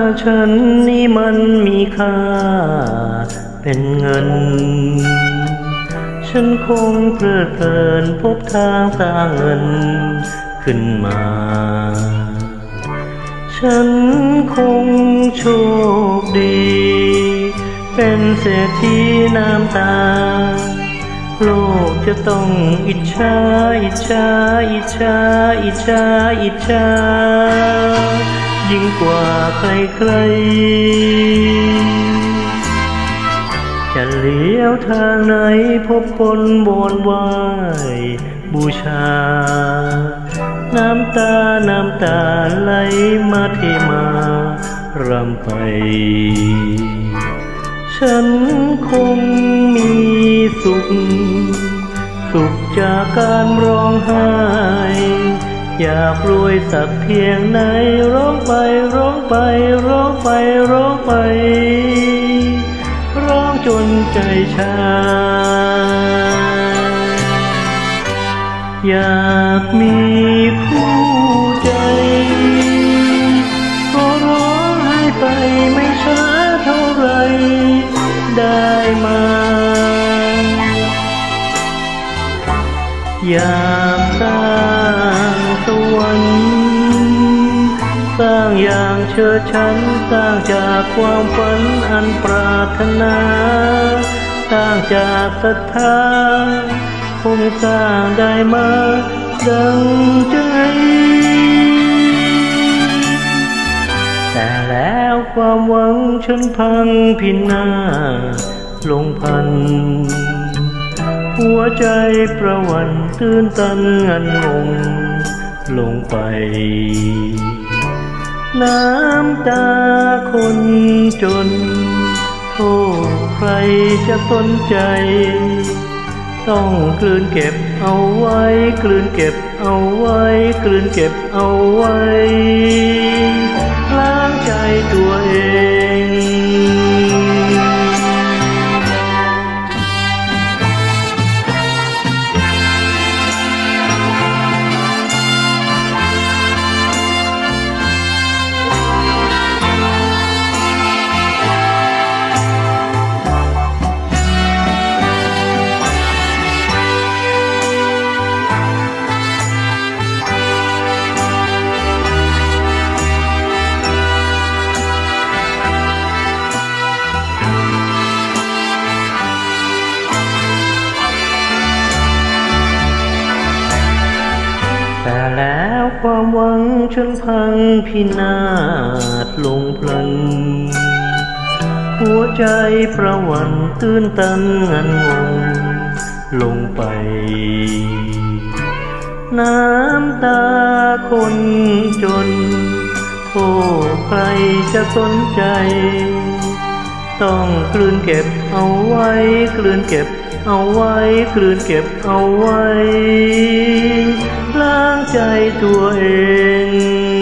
าฉันนี่มันมีค่า เป็นเงิน ฉันคงเพลิดเพลินพบทางสร้างเงินขึ้นมา ฉันคงโชคดี เป็นเศรษฐีน้ำตา โลกจะต้องอิจฉาอิจฉาอิจฉาอิจฉาอิจฉา ยิ่งกว่าใครๆจะเลี้ยวทางไหนพบคนบนไหวายบูชา น้ำตา น้ำตาไหลมาเทมารำไป ฉันคงมีสุข สุขจากการร้องไห้ อยากรวยสักเพียงไหนร้องไปร้องไปร้องไปร้องไป ร้องจนใจชา อยากมีผู้ใจก็ร้องให้ไปไม่ช้าเท่าไรได้มาอยากสร้า สวรรค์สร้างอย่างเชิดฉันสร้างจากความฝันอันปรารถนา สร้างจากศรัทธาคงสร้างได้มาดังใจ แต่แล้วความหวังฉันพังพินาศลงพัน หัวใจประวันตื่นตันงันงง ลงไป น้ำตาคนจน โทษใครจะสนใจ ต้องกลืนเก็บเอาไว้ กลืนเก็บเอาไว้ กลืนเก็บเอาไว้ ความหวังฉันพังพินาศลงพลัน หัวใจประวันตื้นตันงันงงลงไป น้ำตาคนจน โอ้ใครจะสนใจ ต้องกลืนเก็บเอาไว้ กลืนเก็บเอาไว้ กลืนเก็บเอาไว้ ล้างใจตัวเอง